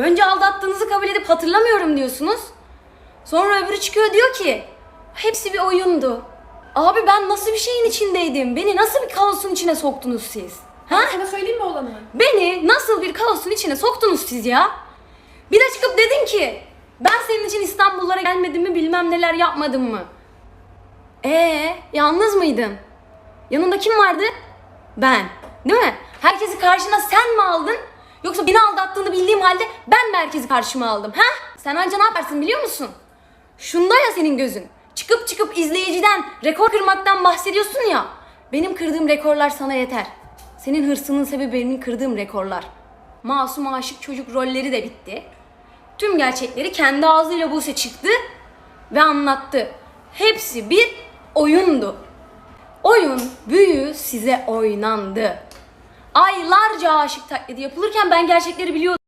Önce aldattığınızı kabul edip hatırlamıyorum diyorsunuz. Sonra öbürü çıkıyor diyor ki hepsi bir oyundu. Abi ben nasıl bir şeyin içindeydim? Beni nasıl bir kaosun içine soktunuz siz? Ha? Sana söyleyeyim mi olanı? Beni nasıl bir kaosun içine soktunuz siz ya? Bir de çıkıp dedin ki ben senin için İstanbullara gelmedim mi bilmem neler yapmadım mı? Ee, yalnız mıydın? Yanında kim vardı? Ben. Değil mi? Herkesi karşına sen mi aldın? Yoksa beni aldattığını bildiğim halde ben mi herkesi karşıma aldım? Ha? Sen anca ne yaparsın biliyor musun? Şunda ya senin gözün. Çıkıp çıkıp izleyiciden, rekor kırmaktan bahsediyorsun ya. Benim kırdığım rekorlar sana yeter. Senin hırsının sebebi benim kırdığım rekorlar. Masum aşık çocuk rolleri de bitti. Tüm gerçekleri kendi ağzıyla Buse çıktı ve anlattı. Hepsi bir oyundu. Oyun büyüğü size oynandı. Aylarca aşık taklidi yapılırken ben gerçekleri biliyordum.